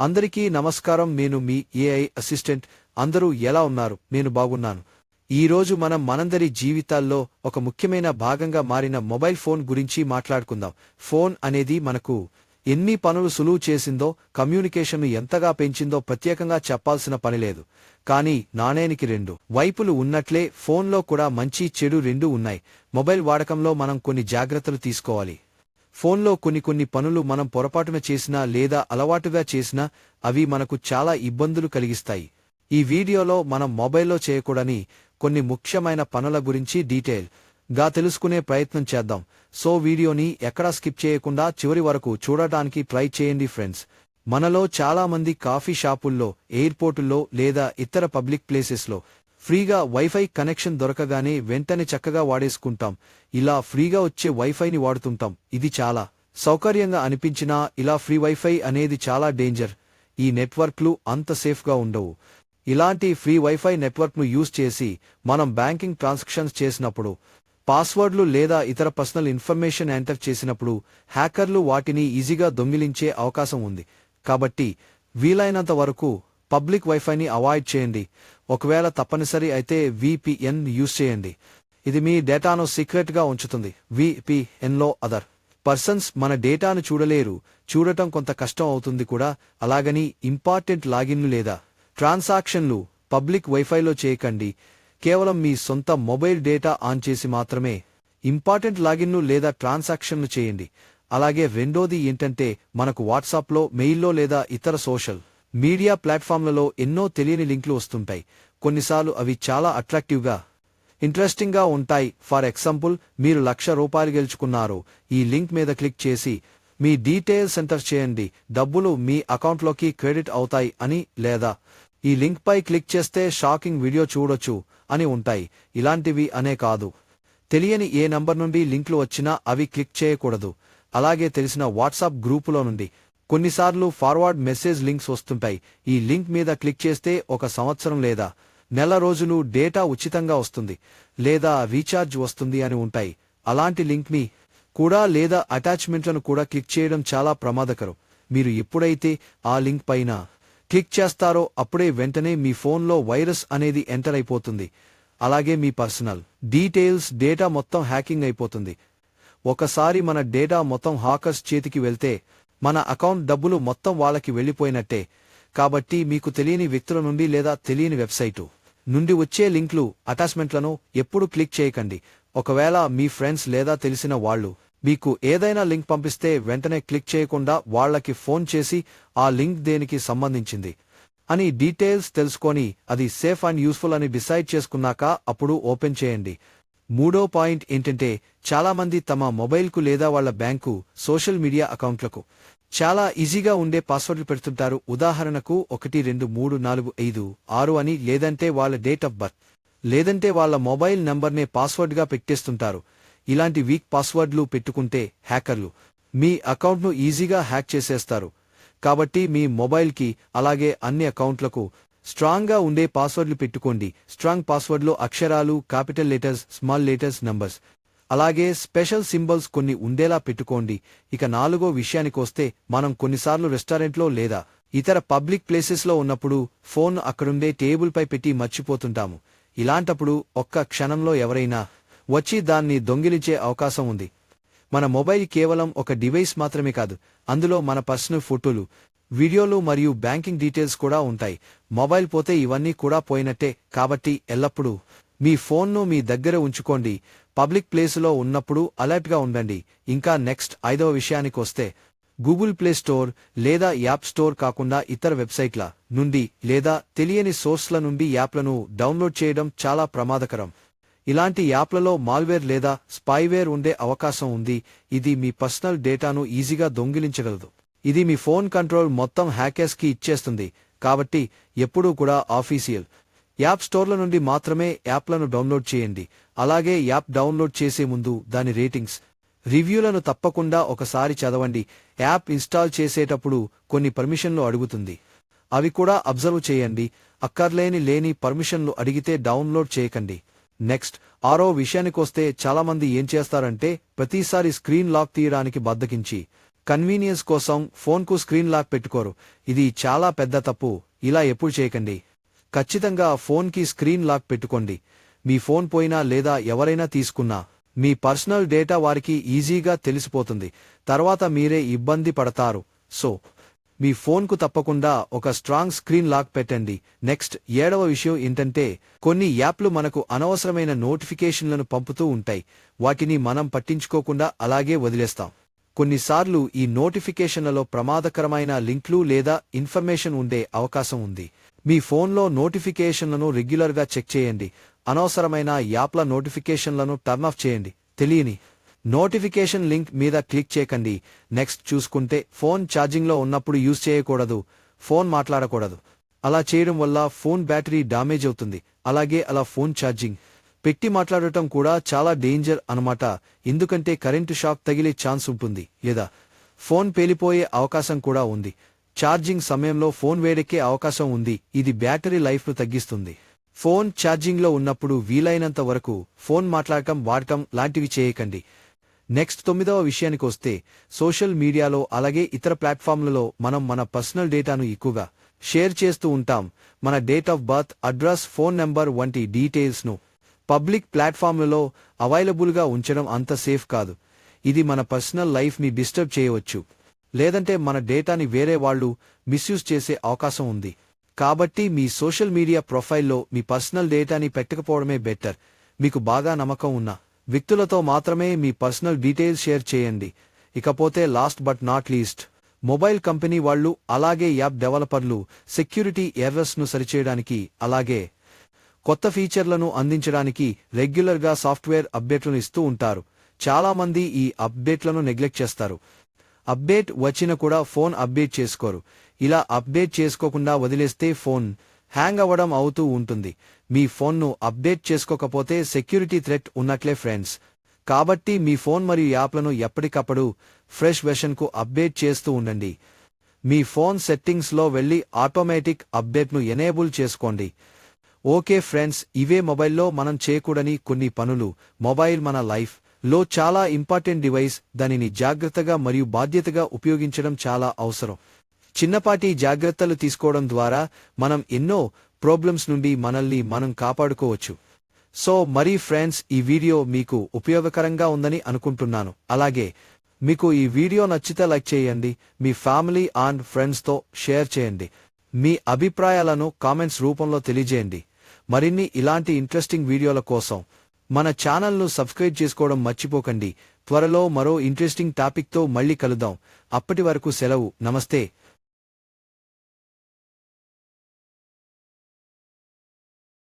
అందరికీ నమస్కారం. నేను మీ ఏఐ అసిస్టెంట్. అందరూ ఎలా ఉన్నారు? నేను బాగున్నాను. ఈ రోజు మనం మనందరి జీవితాల్లో ఒక ముఖ్యమైన భాగంగా మారిన మొబైల్ ఫోన్ గురించి మాట్లాడుకుందాం. ఫోన్ అనేది మనకు ఎన్ని పనులు సులువు చేసిందో కమ్యూనికేషన్ను ఎంతగా పెంచిందో ప్రత్యేకంగా చెప్పాల్సిన పనిలేదు కానీ నాణేనికి రెండు. వైపులు ఉన్నట్లే ఫోన్లో కూడా మంచి చెడు రెండు ఉన్నాయి. మొబైల్ వాడకంలో మనం కొన్ని జాగ్రత్తలు తీసుకోవాలి. ఫోన్లో కొన్ని కొన్ని పనులు మనం పొరపాటున చేసినా లేదా అలవాటుగా చేసినా అవి మనకు చాలా ఇబ్బందులు కలిగిస్తాయి. ఈ వీడియోలో మనం మొబైల్లో చేయకూడని కొన్ని ముఖ్యమైన పనుల గురించి డీటెయిల్గా తెలుసుకునే ప్రయత్నం చేద్దాం. సో వీడియోని ఎక్కడా స్కిప్ చేయకుండా చివరి వరకు చూడటానికి ట్రై చేయండి ఫ్రెండ్స్. మనలో చాలామంది కాఫీ షాపుల్లో ఎయిర్పోర్టుల్లో లేదా ఇతర పబ్లిక్ ప్లేసెస్లో ఫ్రీగా వైఫై కనెక్షన్ దొరకగానే వెంటనే చక్కగా వాడేసుకుంటాం. ఇలా ఫ్రీగా వచ్చే వైఫైని వాడుతుంటాం. ఇది చాలా సౌకర్యంగా అనిపించినా ఇలా ఫ్రీ వైఫై అనేది చాలా డేంజర్ ఈ నెట్వర్క్లు అంత సేఫ్గా ఉండవు. ఇలాంటి ఫ్రీ వైఫై నెట్వర్క్ను యూజ్ చేసి మనం బ్యాంకింగ్ ట్రాన్సాక్షన్స్ చేసినప్పుడు పాస్వర్డ్లు లేదా ఇతర పర్సనల్ ఇన్ఫర్మేషన్ ఎంటర్ చేసినప్పుడు హ్యాకర్లు వాటిని ఈజీగా దొంగిలించే అవకాశం ఉంది. కాబట్టి వీలైనంత వరకు పబ్లిక్ వైఫైని అవాయిడ్ చేయండి. ఒకవేళ తప్పనిసరి అయితే విపిఎన్ యూజ్ చేయండి. ఇది మీ డేటాను సీక్రెట్గా ఉంచుతుంది. విపిఎన్లో అదర్ పర్సన్స్ మన డేటాను చూడలేరు. చూడటం కొంత కష్టం అవుతుంది కూడా. అలాగని ఇంపార్టెంట్ లాగిన్లు లేదా ట్రాన్సాక్షన్లు పబ్లిక్ వైఫైలో చేయకండి. కేవలం మీ సొంత మొబైల్ డేటా ఆన్ చేసి మాత్రమే ఇంపార్టెంట్ లాగిన్ను లేదా ట్రాన్సాక్షన్లు చేయండి. అలాగే రెండోది ఏంటంటే మనకు వాట్సాప్లో మెయిల్లో లేదా ఇతర సోషల్ మీడియా ప్లాట్ఫామ్లలో ఎన్నో తెలియని లింక్లు వస్తుంటాయి. కొన్నిసార్లు అవి చాలా అట్రాక్టివ్గా ఇంట్రెస్టింగ్గా ఉంటాయి. ఫర్ ఎగ్జాంపుల్ మీరు లక్ష రూపాయలు గెలుచుకున్నారు. ఈ లింక్ మీద క్లిక్ చేసి మీ డీటెయిల్స్ ఎంటర్ చేయండి. డబ్బులు మీ అకౌంట్లోకి క్రెడిట్ అవుతాయి అని లేదా ఈ లింక్పై క్లిక్ చేస్తే షాకింగ్ వీడియో చూడొచ్చు అని ఉంటాయి. ఇలాంటివి అనే కాదు. తెలియని ఏ నంబర్ నుండి లింక్లు వచ్చినా అవి క్లిక్ చేయకూడదు. అలాగే తెలిసిన వాట్సాప్ గ్రూపులో నుండి. కొన్నిసార్లు ఫార్వర్డ్ మెసేజ్ లింక్స్ వస్తుంటాయి. ఈ లింక్ మీద క్లిక్ చేస్తే ఒక సంవత్సరం లేదా నెల రోజులు డేటా ఉచితంగా వస్తుంది లేదా రీఛార్జ్ వస్తుంది అని ఉంటాయి. అలాంటి లింక్ మీ కూడా లేదా అటాచ్మెంట్లను కూడా క్లిక్ చేయడం చాలా ప్రమాదకరం. మీరు ఎప్పుడైతే ఆ లింక్ పైన క్లిక్ చేస్తారో అప్పుడే వెంటనే మీ ఫోన్లో వైరస్ అనేది ఎంటర్ అయిపోతుంది. అలాగే మీ పర్సనల్ డీటెయిల్స్ డేటా మొత్తం హ్యాకింగ్ అయిపోతుంది. ఒకసారి మన డేటా మొత్తం హాకర్స్ చేతికి వెళ్తే మన అకౌంట్ డబ్బులు మొత్తం వాళ్ళకి వెళ్ళిపోయినట్టే. కాబట్టి మీకు తెలియని వ్యక్తుల నుండి లేదా తెలియని వెబ్సైటు నుండి వచ్చే లింక్లు అటాచ్మెంట్లను ఎప్పుడు క్లిక్ చేయకండి. ఒకవేళ మీ ఫ్రెండ్స్ లేదా తెలిసిన వాళ్ళు మీకు ఏదైనా లింక్ పంపిస్తే వెంటనే క్లిక్ చేయకుండా వాళ్ళకి ఫోన్ చేసి ఆ లింక్ దేనికి సంబంధించింది అని డీటెయిల్స్ తెలుసుకొని అది సేఫ్ అండ్ యూస్ఫుల్ అని డిసైడ్ చేసుకున్నాక అప్పుడు ఓపెన్ చేయండి. మూడో పాయింట్ ఏంటంటే చాలామంది తమ మొబైల్కు లేదా వాళ్ళ బ్యాంకు సోషల్ మీడియా అకౌంట్లకు చాలా ఈజీగా ఉండే పాస్వర్డ్లు పెడుతుంటారు. ఉదాహరణకు ఒకటి రెండు మూడు నాలుగు ఐదు ఆరు అని లేదంటే వాళ్ళ డేట్ ఆఫ్ బర్త్ లేదంటే వాళ్ళ మొబైల్ నంబర్నే పాస్వర్డ్గా పెట్టేస్తుంటారు. ఇలాంటి వీక్ పాస్వర్డ్లు పెట్టుకుంటే హ్యాకర్లు మీ అకౌంట్ను ఈజీగా హ్యాక్ చేసేస్తారు. కాబట్టి మీ మొబైల్కి అలాగే అన్ని అకౌంట్లకు స్ట్రాంగ్గా ఉండే పాస్వర్డ్లు పెట్టుకోండి. స్ట్రాంగ్ పాస్వర్డ్లో అక్షరాలు capital letters small letters numbers. అలాగే స్పెషల్ సింబల్స్ కొన్ని ఉండేలా పెట్టుకోండి. ఇక నాలుగో విషయానికొస్తే మనం కొన్నిసార్లు రెస్టారెంట్లో లేదా ఇతర పబ్లిక్ ప్లేసెస్లో ఉన్నప్పుడు ఫోన్ అక్కడుండే టేబుల్పై పెట్టి మర్చిపోతుంటాము. ఇలాంటప్పుడు ఒక్క క్షణంలో ఎవరైనా వచ్చి దాన్ని దొంగిలించే అవకాశం ఉంది. మన మొబైల్ కేవలం ఒక డివైస్ మాత్రమే కాదు అందులో మన పర్సనల్ ఫోటోలు వీడియోలు మరియు బ్యాంకింగ్ డీటెయిల్స్ కూడా ఉంటాయి. మొబైల్ పోతే ఇవన్నీ కూడా పోయినట్టే. కాబట్టి ఎల్లప్పుడూ మీ ఫోన్ను మీ దగ్గర ఉంచుకోండి. పబ్లిక్ ప్లేసులో ఉన్నప్పుడు అలర్ట్గా ఉండండి. ఇంకా నెక్స్ట్ ఐదవ విషయానికొస్తే గూగుల్ ప్లే స్టోర్ లేదా యాప్ స్టోర్ కాకుండా ఇతర వెబ్సైట్ల నుండి లేదా తెలియని సోర్స్ల నుండి యాప్లను డౌన్లోడ్ చేయడం చాలా ప్రమాదకరం. ఇలాంటి యాప్లలో మాల్వేర్ లేదా స్పైవేర్ ఉండే అవకాశం ఉంది. ఇది మీ పర్సనల్ డేటాను ఈజీగా దొంగిలించగలదు. ఇది మీ ఫోన్ కంట్రోల్ మొత్తం హ్యాకర్స్కి ఇచ్చేస్తుంది కాబట్టి ఎప్పుడూ కూడా ఆఫీసియల్ యాప్ స్టోర్ల నుండి మాత్రమే యాప్లను డౌన్లోడ్ చేయండి. అలాగే యాప్ డౌన్లోడ్ చేసే ముందు దాని రేటింగ్స్. రివ్యూలను తప్పకుండా ఒకసారి చదవండి. యాప్ ఇన్స్టాల్ చేసేటప్పుడు కొన్ని పర్మిషన్లు అడుగుతుంది. అవి కూడా అబ్జర్వ్ చేయండి. అక్కర్లేని లేని పర్మిషన్లు అడిగితే డౌన్లోడ్ చేయకండి. నెక్స్ట్ ఆరో విషయానికొస్తే చాలామంది ఏం చేస్తారంటే ప్రతిసారి స్క్రీన్ లాక్ తీయడానికి బద్దకించి కన్వీనియన్స్ కోసం ఫోన్కు స్క్రీన్ లాక్ పెట్టుకోరు. ఇది చాలా పెద్ద తప్పు. ఇలా ఎప్పుడు చేయకండి. ఖచ్చితంగా ఫోన్కి స్క్రీన్ లాక్ పెట్టుకోండి. మీ ఫోన్ పోయినా లేదా ఎవరైనా తీసుకున్నా మీ పర్సనల్ డేటా వారికి ఈజీగా తెలిసిపోతుంది. తర్వాత మీరే ఇబ్బంది పడతారు. సో మీ ఫోన్కు తప్పకుండా ఒక స్ట్రాంగ్ స్క్రీన్ లాక్ పెట్టండి. నెక్స్ట్ ఏడవ విషయం ఏంటంటే కొన్ని యాప్లు మనకు అనవసరమైన నోటిఫికేషన్లను పంపుతూ ఉంటాయి. వాటిని మనం పట్టించుకోకుండా అలాగే వదిలేస్తాం. కొన్నిసార్లు ఈ నోటిఫికేషన్లలో ప్రమాదకరమైన లింక్లు లేదా ఇన్ఫర్మేషన్ ఉండే అవకాశం ఉంది. మీ ఫోన్లో నోటిఫికేషన్లను రెగ్యులర్గా చెక్ చేయండి. అనవసరమైన యాప్ల నోటిఫికేషన్లను టర్న్ ఆఫ్ చేయండి. తెలియని నోటిఫికేషన్ లింక్ మీద క్లిక్ చేయకండి. నెక్స్ట్ చూసుకుంటే ఫోన్ ఛార్జింగ్లో ఉన్నప్పుడు యూజ్ చేయకూడదు. ఫోన్ మాట్లాడకూడదు. అలా చేయడం వల్ల ఫోన్ బ్యాటరీ డామేజ్ అవుతుంది. అలాగే అలా ఫోన్ ఛార్జింగ్ పెట్టి మాట్లాడటం కూడా చాలా డేంజర్ అనమాట ఎందుకంటే కరెంటు షాక్ తగిలే ఛాన్స్ ఉంటుంది. లేదా ఫోన్ పేలిపోయే అవకాశం కూడా ఉంది. ఛార్జింగ్ సమయంలో ఫోన్ వేడెక్కే అవకాశం ఉంది. ఇది బ్యాటరీ లైఫ్ను తగ్గిస్తుంది. ఫోన్ ఛార్జింగ్లో ఉన్నప్పుడు వీలైనంత వరకు ఫోన్ మాట్లాడటం వాడటం లాంటివి చేయకండి. నెక్స్ట్ తొమ్మిదవ విషయానికి వస్తే సోషల్ మీడియాలో అలాగే ఇతర ప్లాట్ఫామ్లలో మనం మన పర్సనల్ డేటాను ఎక్కువగా షేర్ చేస్తూ ఉంటాం. మన date of birth address phone number వంటి డీటెయిల్స్ను పబ్లిక్ ప్లాట్ఫామ్లలో అవైలబుల్గా ఉంచడం అంత సేఫ్ కాదు. ఇది మన పర్సనల్ లైఫ్ని డిస్టర్బ్ చేయవచ్చు. లేదంటే మన డేటాని వేరే వాళ్ళు మిస్యూజ్ చేసే అవకాశం ఉంది. కాబట్టి మీ సోషల్ మీడియా ప్రొఫైల్లో మీ పర్సనల్ డేటాని పెట్టకపోవడమే బెటర్. మీకు బాగా నమ్మకం ఉన్న వ్యక్తులతో మాత్రమే మీ పర్సనల్ డీటెయిల్స్ షేర్ చేయండి. ఇకపోతే last but not least mobile company వాళ్ళు అలాగే యాప్ డెవలపర్లు సెక్యూరిటీ ఎర్రర్స్ను సరిచేయడానికి అలాగే కొత్త ఫీచర్లను అందించడానికి రెగ్యులర్గా సాఫ్ట్వేర్ అప్డేట్లను ఇస్తూ ఉంటారు. చాలా మంది ఈ అప్డేట్లను నెగ్లెక్ట్ చేస్తారు. అప్డేట్ వచ్చిన కూడా ఫోన్ అప్డేట్ చేసుకోరు. ఇలా అప్డేట్ చేసుకోకుండా వదిలేస్తే ఫోన్ హ్యాంగ్ అవ్వడం అవుతూ ఉంటుంది. మీ ఫోన్ను అప్డేట్ చేసుకోకపోతే సెక్యూరిటీ థ్రెట్ ఉన్నట్లే ఫ్రెండ్స్. కాబట్టి మీ ఫోన్ మరియు యాప్లను ఎప్పటికప్పుడు ఫ్రెష్ వెర్షన్కు అప్డేట్ చేస్తూ ఉండండి. మీ ఫోన్ సెట్టింగ్స్లో వెళ్ళి ఆటోమేటిక్ అప్డేట్ను ఎనేబుల్ చేసుకోండి. ఓకే ఫ్రెండ్స్ ఇవే మొబైల్లో మనం చేయకూడని కొన్ని పనులు. మొబైల్ మన లైఫ్. లో చాలా ఇంపార్టెంట్ డివైస్ దానిని జాగ్రత్తగా మరియు బాధ్యతగా ఉపయోగించడం చాలా అవసరం. చిన్నపాటి జాగ్రత్తలు తీసుకోవడం ద్వారా మనం ఎన్నో ప్రాబ్లమ్స్ నుండి మనల్ని మనం కాపాడుకోవచ్చు. సో మరి ఫ్రెండ్స్ ఈ వీడియో మీకు ఉపయోగకరంగా ఉందని అనుకుంటున్నాను. అలాగే మీకు ఈ వీడియో నచ్చితే లైక్ చేయండి. మీ ఫ్యామిలీ అండ్ ఫ్రెండ్స్తో షేర్ చేయండి. మీ అభిప్రాయాలను కామెంట్స్ రూపంలో తెలియజేయండి. మరిన్ని ఇలాంటి ఇంట్రెస్టింగ్ వీడియోల కోసం మన ఛానల్ను సబ్స్క్రైబ్ చేసుకోవడం మర్చిపోకండి. త్వరలో మరో ఇంట్రెస్టింగ్ టాపిక్తో మళ్ళీ కలుద్దాం. అప్పటి వరకు సెలవు. నమస్తే.